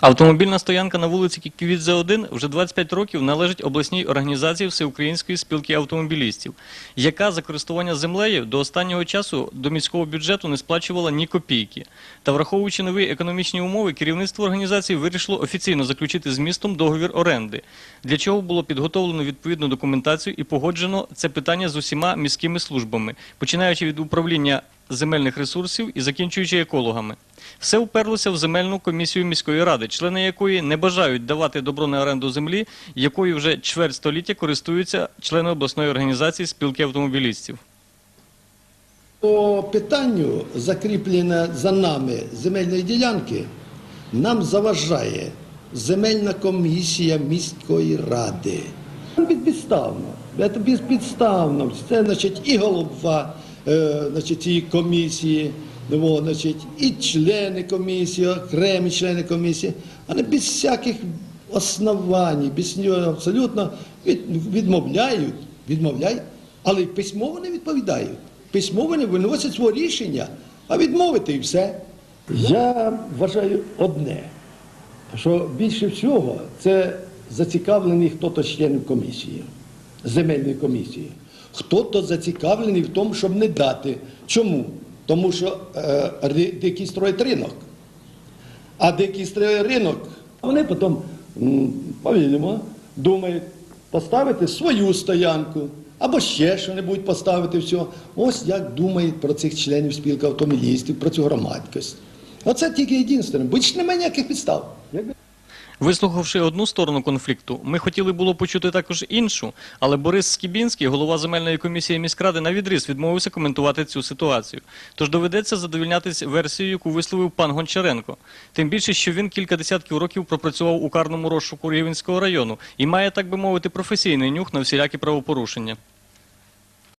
Автомобільна стоянка на вулиці Кіквідзе 1 вже 25 років належить обласній організації Всеукраїнської спілки автомобілістів, яка за користування землею до останнього часу до міського бюджету не сплачувала ні копійки. Та враховуючи нові економічні умови, керівництво організації вирішило офіційно заключити з містом договір оренди, для чого було підготовлено відповідну документацію і погоджено це питання з усіма міськими службами, починаючи від управління земельних ресурсів і закінчуючи екологами. Все уперлося в земельну комісію міської ради, члени якої не бажають давати добро на оренду землі, якою вже чверть століття користуються члени обласної організації спілки автомобілістів. По питанню закріплення за нами земельної ділянки нам заважає земельна комісія міської ради. Безпідставно. Це безпідставно. Це значить і голова значить, цієї комісії, ну, значить, і члени комісії, окремі члени комісії, але без всяких основань, без нього абсолютно від, відмовляють, відмовляють, але письмово не відповідають. Письмово не виносять своє рішення, а відмовити і все. Я вважаю одне, що більше всього це зацікавлений хто-то членів комісії, земельної комісії. Хто-то зацікавлений в тому, щоб не дати. Чому? Тому що е, дикі строять ринок. А дикий строє ринок, вони потім, по-видимому, думають поставити свою стоянку або ще що-небудь поставити все. Ось як думають про цих членів спілки автомобілістів, про цю громадськість. Оце тільки єдине. Більше немає ніяких підстав. Вислухавши одну сторону конфлікту, ми хотіли було почути також іншу, але Борис Скібінський, голова земельної комісії міськради, на відріз відмовився коментувати цю ситуацію. Тож доведеться задовільнятись версією, яку висловив пан Гончаренко. Тим більше, що він кілька десятків років пропрацював у карному розшуку Рівенського району і має, так би мовити, професійний нюх на всілякі правопорушення.